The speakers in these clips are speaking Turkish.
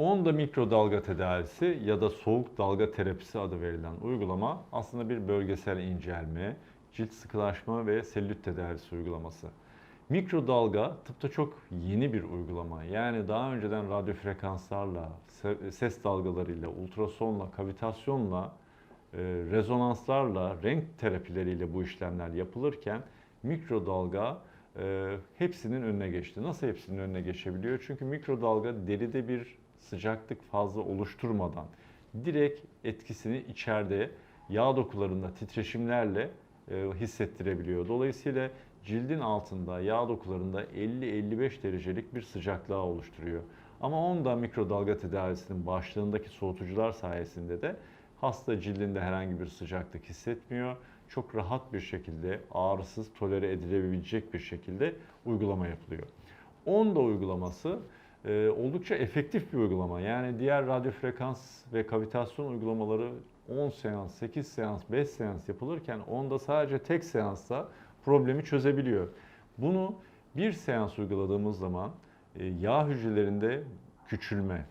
Onda mikrodalga tedavisi ya da soğuk dalga terapisi adı verilen uygulama aslında bir bölgesel incelme, cilt sıkılaşma ve selülit tedavisi uygulaması. Mikrodalga tıpta çok yeni bir uygulama. Yani daha önceden radyo frekanslarla, se- ses dalgalarıyla, ultrasonla, kavitasyonla, e, rezonanslarla, renk terapileriyle bu işlemler yapılırken mikrodalga e, hepsinin önüne geçti. Nasıl hepsinin önüne geçebiliyor? Çünkü mikrodalga deride bir sıcaklık fazla oluşturmadan direkt etkisini içeride yağ dokularında titreşimlerle e, hissettirebiliyor. Dolayısıyla cildin altında yağ dokularında 50-55 derecelik bir sıcaklığa oluşturuyor. Ama onda mikrodalga tedavisinin başlığındaki soğutucular sayesinde de hasta cildinde herhangi bir sıcaklık hissetmiyor. Çok rahat bir şekilde ağrısız, tolere edilebilecek bir şekilde uygulama yapılıyor. Onda uygulaması e, oldukça efektif bir uygulama. Yani diğer radyo frekans ve kavitasyon uygulamaları 10 seans, 8 seans, 5 seans yapılırken onda sadece tek seansta problemi çözebiliyor. Bunu bir seans uyguladığımız zaman e, yağ hücrelerinde küçülme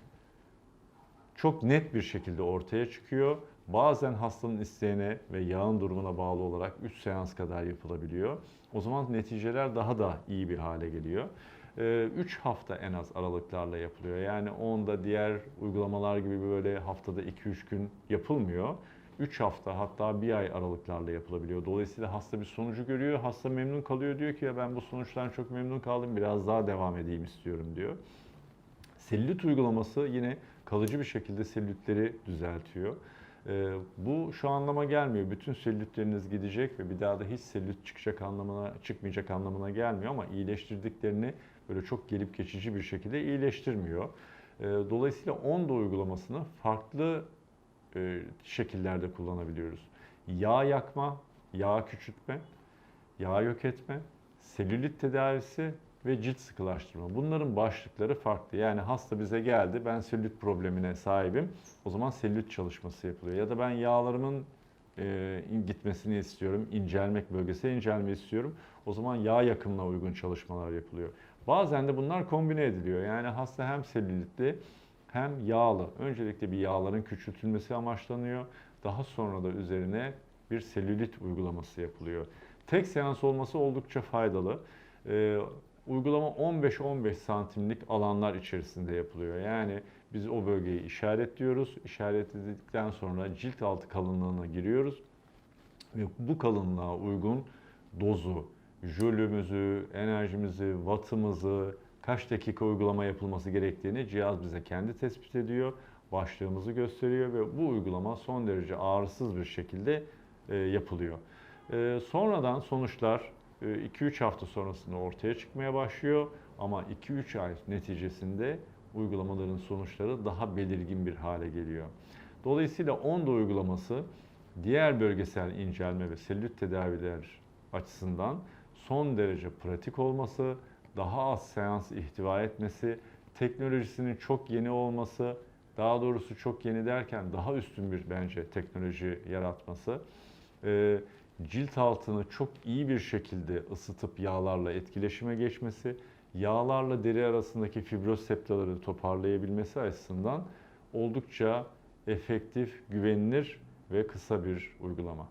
çok net bir şekilde ortaya çıkıyor. Bazen hastanın isteğine ve yağın durumuna bağlı olarak 3 seans kadar yapılabiliyor. O zaman neticeler daha da iyi bir hale geliyor. 3 hafta en az aralıklarla yapılıyor. Yani onda diğer uygulamalar gibi böyle haftada 2-3 gün yapılmıyor. 3 hafta hatta bir ay aralıklarla yapılabiliyor. Dolayısıyla hasta bir sonucu görüyor, hasta memnun kalıyor diyor ki ya ben bu sonuçtan çok memnun kaldım biraz daha devam edeyim istiyorum diyor. Selülit uygulaması yine kalıcı bir şekilde selülitleri düzeltiyor. Ee, bu şu anlama gelmiyor. Bütün selülitleriniz gidecek ve bir daha da hiç selülit çıkacak anlamına çıkmayacak anlamına gelmiyor ama iyileştirdiklerini böyle çok gelip geçici bir şekilde iyileştirmiyor. Ee, dolayısıyla onda uygulamasını farklı e, şekillerde kullanabiliyoruz. Yağ yakma, yağ küçültme, yağ yok etme, selülit tedavisi ve cilt sıkılaştırma. Bunların başlıkları farklı. Yani hasta bize geldi, ben selülit problemine sahibim. O zaman selülit çalışması yapılıyor. Ya da ben yağlarımın e, gitmesini istiyorum, incelmek, bölgesel incelme istiyorum. O zaman yağ yakımına uygun çalışmalar yapılıyor. Bazen de bunlar kombine ediliyor. Yani hasta hem selülitli hem yağlı. Öncelikle bir yağların küçültülmesi amaçlanıyor. Daha sonra da üzerine bir selülit uygulaması yapılıyor. Tek seans olması oldukça faydalı. Ee, uygulama 15-15 santimlik alanlar içerisinde yapılıyor. Yani biz o bölgeyi işaretliyoruz. İşaretledikten sonra cilt altı kalınlığına giriyoruz. Ve bu kalınlığa uygun dozu, jölümüzü, enerjimizi, wattımızı, kaç dakika uygulama yapılması gerektiğini cihaz bize kendi tespit ediyor. Başlığımızı gösteriyor ve bu uygulama son derece ağrısız bir şekilde e, yapılıyor. E, sonradan sonuçlar 2-3 hafta sonrasında ortaya çıkmaya başlıyor ama 2-3 ay neticesinde uygulamaların sonuçları daha belirgin bir hale geliyor. Dolayısıyla onda uygulaması diğer bölgesel incelme ve selülit tedaviler açısından son derece pratik olması, daha az seans ihtiva etmesi, teknolojisinin çok yeni olması, daha doğrusu çok yeni derken daha üstün bir bence teknoloji yaratması, e, cilt altını çok iyi bir şekilde ısıtıp yağlarla etkileşime geçmesi, yağlarla deri arasındaki fibroz septaları toparlayabilmesi açısından oldukça efektif, güvenilir ve kısa bir uygulama.